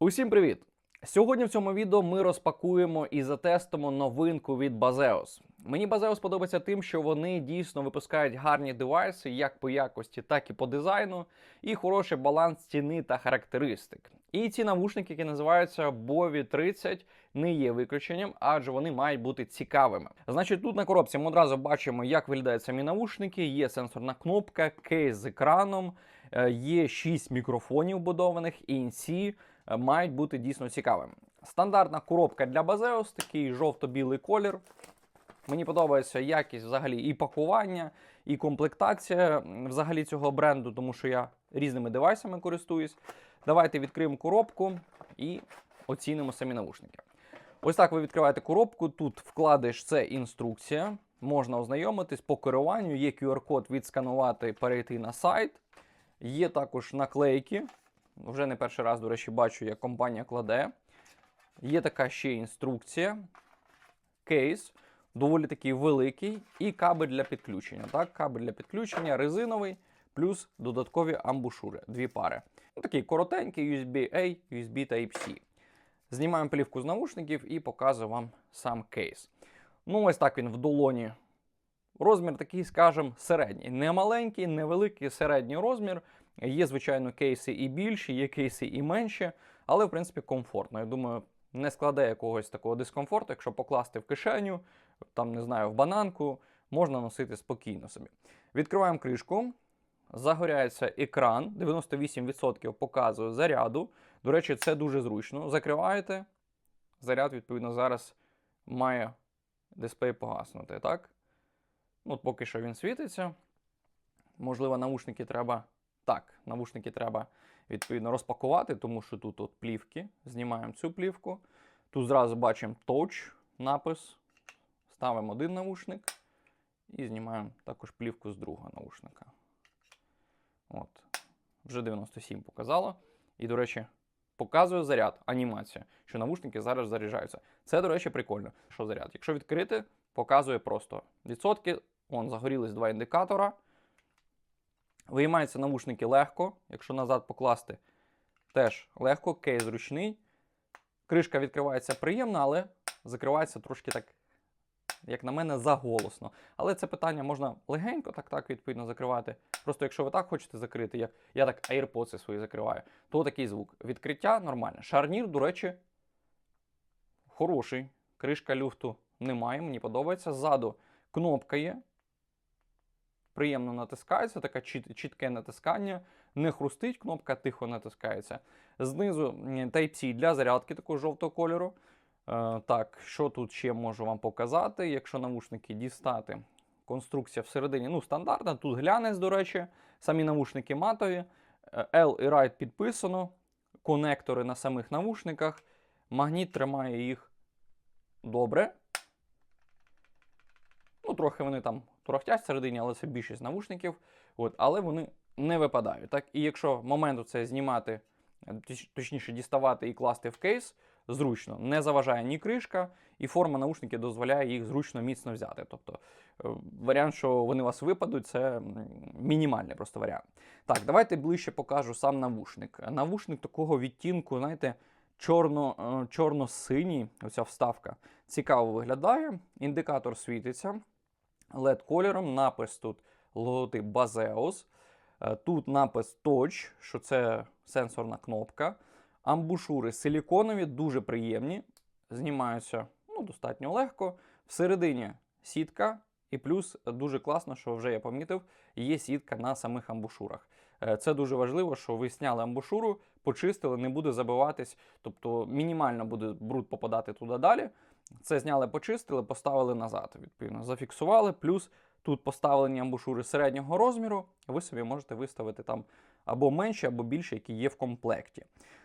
Усім привіт! Сьогодні в цьому відео ми розпакуємо і затестимо новинку від Baseos. Мені Baseos подобається тим, що вони дійсно випускають гарні девайси як по якості, так і по дизайну, і хороший баланс ціни та характеристик. І ці навушники, які називаються Bovi 30, не є виключенням, адже вони мають бути цікавими. Значить, тут на коробці ми одразу бачимо, як виглядають самі навушники. Є сенсорна кнопка, кейс з екраном, є 6 мікрофонів вбудованих, ANC, е, мають бути дійсно цікавими. Стандартна коробка для Baseos, такий жовто-білий колір. Мені подобається якість взагалі і пакування, і комплектація взагалі цього бренду, тому що я різними девайсами користуюсь. Давайте відкриємо коробку і оцінимо самі навушники. Ось так ви відкриваєте коробку. Тут вкладиш це інструкція. Можна ознайомитись по керуванню. Є QR-код відсканувати, перейти на сайт. Є також наклейки. Вже не перший раз, до речі, бачу, як компанія кладе. Є така ще інструкція. Кейс доволі такий великий, і кабель для підключення. Так, кабель для підключення резиновий, плюс додаткові амбушури, дві пари. Ну, такий коротенький USB-A, USB Type-C. Знімаємо плівку з навушників і показую вам сам кейс. Ну, ось так він в долоні. Розмір такий, скажімо, середній. Не маленький, не великий, середній розмір. Є, звичайно, кейси і більші, є кейси і менші, але, в принципі, комфортно. Я думаю, не складе якогось такого дискомфорту, якщо покласти в кишеню, там, не знаю, в бананку, можна носити спокійно собі. Відкриваємо кришку. Загоряється екран, 98% показує заряду. До речі, це дуже зручно. Закриваєте. Заряд, відповідно, зараз має дисплей погаснути. Так? Ну, От поки що він світиться. Можливо, наушники треба. Так, навушники треба відповідно розпакувати, тому що тут от плівки. Знімаємо цю плівку. Тут зразу бачимо touch напис. Ставимо один навушник і знімаємо також плівку з другого наушника. От. Вже 97 показало. І, до речі, показує заряд, анімація, що навушники зараз заряджаються. Це, до речі, прикольно. Що заряд? Якщо відкрити, показує просто відсотки. Вон загорілись два індикатора. Виймаються навушники легко. Якщо назад покласти, теж легко, кейс зручний. Кришка відкривається приємно, але закривається трошки так, як на мене, заголосно. Але це питання можна легенько, так так відповідно закривати. Просто якщо ви так хочете закрити, як я так AirPods свої закриваю, то такий звук. Відкриття нормальне. Шарнір, до речі, хороший. Кришка люфту немає, мені подобається. Ззаду кнопка є. Приємно натискається, таке чіт- чітке натискання. Не хрустить, кнопка тихо натискається. Знизу Type-C для зарядки такого жовтого кольору. Е, так, що тут ще можу вам показати? Якщо навушники дістати, конструкція всередині ну, стандартна. Тут глянець, до речі, самі навушники матові. Е, L і Right підписано. Конектори на самих навушниках. Магніт тримає їх добре. Ну, трохи вони там торохтять всередині, але це більшість навушників. От, але вони не випадають. Так? І якщо момент це знімати, точніше діставати і класти в кейс, зручно. Не заважає ні кришка, і форма наушників дозволяє їх зручно міцно взяти. Тобто е, варіант, що вони у вас випадуть, це мінімальний просто варіант. Так, давайте ближче покажу сам навушник. Навушник такого відтінку, знаєте, е, чорно-синій, оця вставка, цікаво виглядає. Індикатор світиться led кольором, напис тут логотип Baseos. Е, Тут напис Touch, що це сенсорна кнопка. Амбушури силіконові, дуже приємні. Знімаються ну, достатньо легко. Всередині сітка, і плюс дуже класно, що вже я помітив, є сітка на самих амбушурах. Е, Це дуже важливо, що ви сняли амбушуру, почистили, не буде забиватись, тобто мінімально буде бруд попадати туди далі. Це зняли, почистили, поставили назад. Відповідно, зафіксували. Плюс тут поставлені амбушури середнього розміру. Ви собі можете виставити там або менші, або більші, які є в комплекті.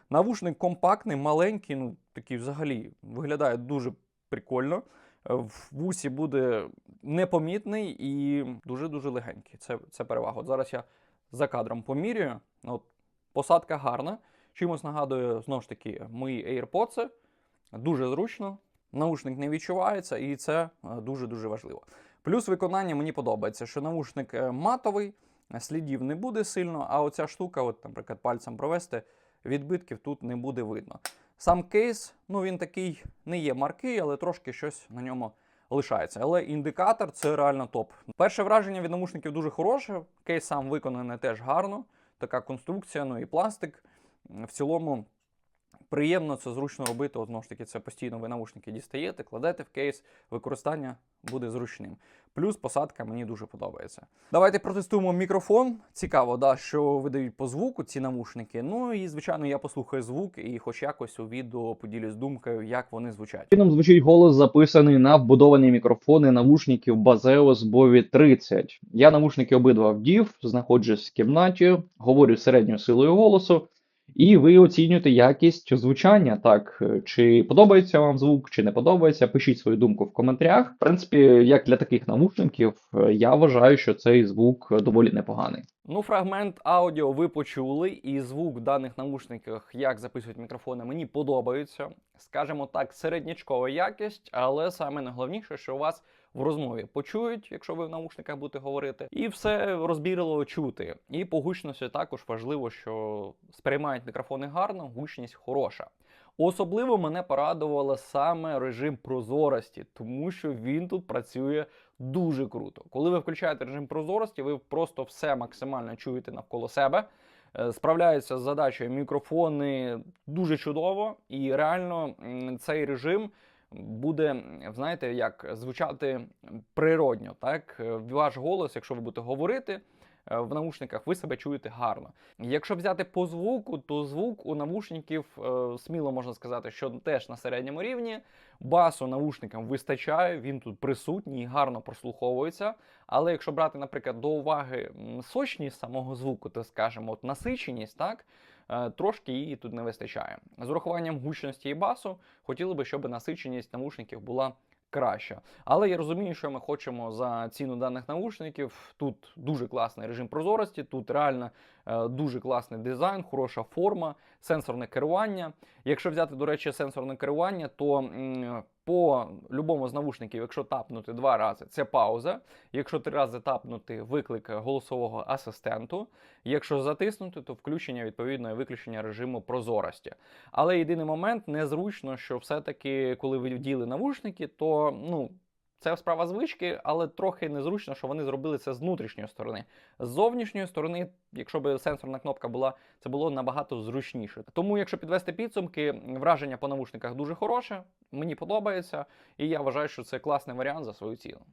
Навушник компактний, маленький, ну такий взагалі виглядає дуже прикольно. Е, В вусі буде непомітний і дуже-дуже легенький. Це, це перевага. От зараз я за кадром помірюю. От, посадка гарна. Чимось нагадує знову ж таки мої AirPods. Дуже зручно. Наушник не відчувається, і це е, дуже-дуже важливо. Плюс виконання мені подобається, що наушник е, матовий, слідів не буде сильно, а оця штука, от, наприклад, пальцем провести, відбитків тут не буде видно. Сам кейс, ну він такий не є маркий, але трошки щось на ньому лишається. Але індикатор це реально топ. Перше враження від навушників дуже хороше. Кейс сам виконаний теж гарно. Така конструкція, ну і пластик. В цілому приємно, це зручно робити. Знову ж таки, це постійно ви навушники дістаєте, кладете в кейс, використання буде зручним. Плюс посадка мені дуже подобається. Давайте протестуємо мікрофон. Цікаво, да, що видають по звуку ці навушники. Ну і звичайно, я послухаю звук і хоч якось у відео поділюсь думкою, як вони звучать. Чином звучить голос, записаний на вбудовані мікрофони навушників Baseos Bovi 30. Я навушники обидва вдів, знаходжусь в кімнаті, говорю середньою силою голосу. І ви оцінюєте якість звучання. Так, е, чи подобається вам звук, чи не подобається. Пишіть свою думку в коментарях. В принципі, як для таких навушників, е, я вважаю, що цей звук е, доволі непоганий. Ну, фрагмент аудіо ви почули, і звук в даних навушниках, як записують мікрофони, мені подобається. Скажімо так, середнячкова якість, але саме найголовніше, що у вас в розмові почують, якщо ви в наушниках будете говорити, і все розбірливо чути. І по гучності також важливо, що сприймають мікрофони гарно, гучність хороша. Особливо мене порадувало саме режим прозорості, тому що він тут працює дуже круто. Коли ви включаєте режим прозорості, ви просто все максимально чуєте навколо себе. Е, Справляються з задачею мікрофони дуже чудово, і реально цей режим буде, знаєте, як звучати природньо. Так, Е, ваш голос, якщо ви будете говорити. Е, В наушниках ви себе чуєте гарно. Якщо взяти по звуку, то звук у навушників е, сміло можна сказати, що теж на середньому рівні. Басу навушникам вистачає, він тут присутній гарно прослуховується. Але якщо брати, наприклад, до уваги сочність самого звуку, то скажімо, от насиченість, так е, трошки її тут не вистачає. З урахуванням гучності і басу хотіли би, щоб насиченість навушників була краща. Але я розумію, що ми хочемо за ціну даних наушників. Тут дуже класний режим прозорості, тут реально е, дуже класний дизайн, хороша форма, сенсорне керування. Якщо взяти, до речі, сенсорне керування, то м, по любому з навушників, якщо тапнути два рази, це пауза. Якщо три рази тапнути виклик голосового асистенту. Якщо затиснути, то включення відповідно і виключення режиму прозорості. Але єдиний момент незручно, що все-таки, коли ви вділи навушники, то ну. Це справа звички, але трохи незручно, що вони зробили це з внутрішньої сторони. З зовнішньої сторони, якщо б сенсорна кнопка була, це було набагато зручніше. Тому, якщо підвести підсумки, враження по навушниках дуже хороше, мені подобається, і я вважаю, що це класний варіант за свою ціну.